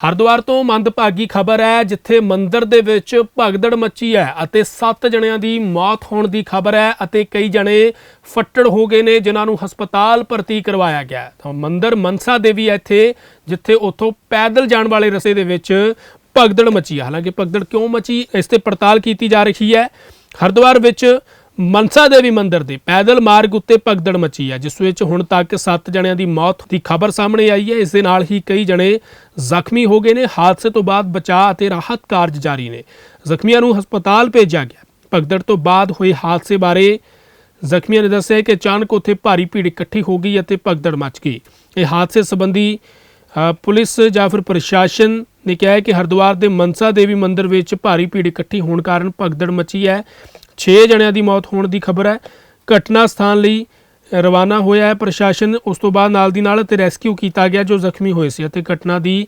ਹਰਿਦੁਆਰ ਤੋਂ ਮੰਦਭਾਗੀ ਖਬਰ ਹੈ, ਜਿੱਥੇ ਮੰਦਰ ਦੇ ਵਿੱਚ ਭਗਦੜ ਮੱਚੀ ਹੈ ਅਤੇ 7 ਜਣਿਆਂ ਦੀ ਮੌਤ ਹੋਣ ਦੀ ਖਬਰ ਹੈ ਅਤੇ ਕਈ ਜਣੇ ਫੱਟੜ ਹੋ ਗਏ ਨੇ, ਜਿਨ੍ਹਾਂ ਨੂੰ ਹਸਪਤਾਲ ਭਰਤੀ ਕਰਵਾਇਆ ਗਿਆ ਤਾਂ ਮੰਦਰ ਮਨਸਾ ਦੇਵੀ ਹੈ ਇੱਥੇ, ਜਿੱਥੇ ਉੱਥੋਂ ਪੈਦਲ ਜਾਣ ਵਾਲੇ ਰਸਤੇ ਦੇ ਵਿੱਚ ਭਗਦੜ ਮੱਚੀ ਹੈ। ਹਾਲਾਂਕਿ ਭਗਦੜ ਕਿਉਂ ਮੱਚੀ? ਇਸ ਤੇ ਪੜਤਾਲ ਕੀਤੀ ਜਾ ਰਹੀ ਹੈ। ਹਰਿਦੁਆਰ ਵਿੱਚ ਮਨਸਾ ਦੇਵੀ ਮੰਦਿਰ ਦੇ ਪੈਦਲ ਮਾਰਗ ਉੱਤੇ ਭਗਦੜ ਮਚੀ ਹੈ, ਜਿਸ ਵਿੱਚ ਹੁਣ ਤੱਕ 7 ਜਣਿਆਂ ਦੀ ਮੌਤ ਦੀ ਖਬਰ ਸਾਹਮਣੇ ਆਈ ਹੈ। ਇਸ ਦੇ ਨਾਲ ਹੀ ਕਈ ਜਣੇ ਜ਼ਖਮੀ ਹੋ ਗਏ ਨੇ। ਹਾਦਸੇ ਤੋਂ ਬਾਅਦ ਬਚਾਅ ਅਤੇ ਰਾਹਤ ਕਾਰਜ ਜਾਰੀ ਨੇ। ਜ਼ਖਮੀਆਂ ਨੂੰ ਹਸਪਤਾਲ ਭੇਜਿਆ ਗਿਆ। ਭਗਦੜ ਤੋਂ ਬਾਅਦ ਹੋਏ ਹਾਦਸੇ ਬਾਰੇ ਜ਼ਖਮੀਆਂ ਨੇ ਦੱਸਿਆ ਕਿ ਅਚਾਨਕ ਉੱਥੇ ਭਾਰੀ ਭੀੜ ਇਕੱਠੀ ਹੋ ਗਈ ਅਤੇ ਭਗਦੜ ਮਚ ਗਈ। ਇਹ ਹਾਦਸੇ ਸੰਬੰਧੀ ਪੁਲਿਸ ਜਾਂ ਫਿਰ ਪ੍ਰਸ਼ਾਸਨ ਨੇ ਕਿਹਾ ਹੈ ਕਿ ਹਰਿਦੁਆਰ ਦੇ ਮਨਸਾ ਦੇਵੀ ਮੰਦਿਰ ਵਿੱਚ ਭਾਰੀ ਭੀੜ ਇਕੱਠੀ ਹੋਣ ਕਾਰਨ ਭਗਦੜ ਮਚੀ ਹੈ। 6 ਜਣਿਆਂ ਦੀ ਮੌਤ ਹੋਣ ਦੀ ਖਬਰ ਹੈ। ਘਟਨਾ ਸਥਾਨ ਲਈ ਰਵਾਨਾ ਹੋਇਆ ਹੈ ਪ੍ਰਸ਼ਾਸਨ। ਉਸ ਤੋਂ ਬਾਅਦ ਨਾਲ ਦੀ ਨਾਲ ਤੇ ਰੈਸਕਿਊ ਕੀਤਾ ਗਿਆ ਜੋ ਜ਼ਖਮੀ ਹੋਏ ਸੀ ਅਤੇ ਘਟਨਾ ਦੀ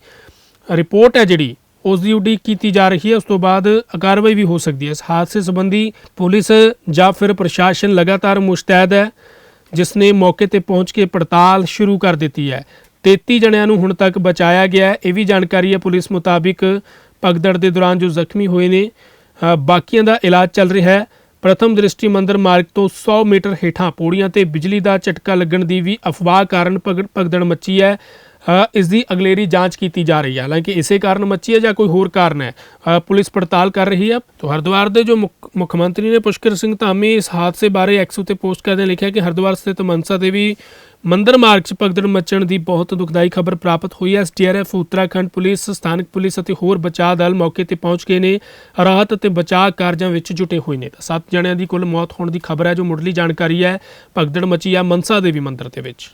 ਰਿਪੋਰਟ ਹੈ ਜਿਹੜੀ ਉਸ ਦੀ ਉਡੀਕ ਕੀਤੀ ਜਾ ਰਹੀ ਹੈ। ਉਸ ਤੋਂ ਬਾਅਦ ਕਾਰਵਾਈ ਵੀ ਹੋ ਸਕਦੀ ਹੈ। ਇਸ ਹਾਦਸੇ ਸੰਬੰਧੀ ਪੁਲਿਸ ਜਾਂ ਫਿਰ ਪ੍ਰਸ਼ਾਸਨ ਲਗਾਤਾਰ ਮੁਸ਼ਤੈਦ ਹੈ, ਜਿਸ ਨੇ ਮੌਕੇ ਤੇ ਪਹੁੰਚ ਕੇ ਪੜਤਾਲ ਸ਼ੁਰੂ ਕਰ ਦਿੱਤੀ ਹੈ। 33 ਜਣਿਆਂ ਨੂੰ ਹੁਣ ਤੱਕ ਬਚਾਇਆ ਗਿਆ ਹੈ। ਇਹ ਵੀ ਜਾਣਕਾਰੀ ਹੈ ਪੁਲਿਸ ਮੁਤਾਬਿਕ ਭਗਦੜ ਦੇ ਦੌਰਾਨ ਜੋ ਜ਼ਖਮੀ ਹੋਏ ਨੇ। ਬਾਕੀਆਂ ਦਾ ਇਲਾਜ ਚੱਲ ਰਿਹਾ ਹੈ। ਪ੍ਰਥਮ ਦ੍ਰਿਸ਼ਟੀ ਮੰਦਰ ਮਾਰਗ ਤੋਂ 100 ਮੀਟਰ ਹੇਠਾਂ ਪੌੜੀਆਂ ਤੇ ਬਿਜਲੀ ਦਾ ਝਟਕਾ ਲੱਗਣ ਦੀ ਵੀ ਅਫਵਾਹ ਕਾਰਨ ਭਗੜ- ਭਗਦੜ ਮੱਚੀ ਹੈ। ਇਸ ਦੀ ਅਗਲੇਰੀ ਜਾਂਚ ਕੀਤੀ ਜਾ ਰਹੀ ਹੈ। ਹਾਲਾਂਕਿ ਇਸੇ ਕਾਰਨ ਮੱਚੀ ਹੈ ਜਾਂ ਕੋਈ ਹੋਰ ਕਾਰਨ ਹੈ? ਪੁਲਿਸ ਪੜਤਾਲ ਕਰ ਰਹੀ ਹੈ। ਤੋਂ ਹਰਿਦੁਆਰ ਦੇ ਜੋ ਮੁੱਖ ਮੁੱਖ ਮੰਤਰੀ ਨੇ ਪੁਸ਼ਕਰ ਸਿੰਘ ਧਾਮੀ ਇਸ ਹਾਦਸੇ ਬਾਰੇ ਐਕਸ ਉਤੇ ਪੋਸਟ ਕਰਦੇ ਲਿਖਿਆ ਕਿ ਹਰਿਦੁਆਰ ਸਥਿਤ ਮਨਸਾ ਦੇਵੀ ਮੰਦਰ ਮਾਰਗ 'ਚ ਭਗਦੜ ਮੱਚਣ ਦੀ ਬਹੁਤ ਦੁਖਦਾਈ ਖਬਰ ਪ੍ਰਾਪਤ ਹੋਈ ਹੈ। ਐਸਟੀਆਰਐਫ ਉੱਤਰਾਖੰਡ ਪੁਲਿਸ, ਸਥਾਨਕ ਪੁਲਿਸ ਅਤੇ ਹੋਰ ਬਚਾਅ ਦਲ ਮੌਕੇ ਤੇ ਪਹੁੰਚ ਗਏ ਨੇ। ਰਾਹਤ ਅਤੇ ਬਚਾਅ ਕਾਰਜਾਂ ਵਿੱਚ ਜੁਟੇ ਹੋਏ ਨੇ। ਤਾਂ ਸੱਤ ਜਣਿਆਂ ਦੀ ਕੁੱਲ ਮੌਤ ਹੋਣ ਦੀ ਖਬਰ ਹੈ, ਜੋ ਮੁੱਢਲੀ ਜਾਣਕਾਰੀ ਹੈ। ਭਗਦੜ ਮਚੀ ਹੈ ਮਨਸਾ ਦੇਵੀ ਮੰਦਿਰ ਦੇ ਵਿੱਚ।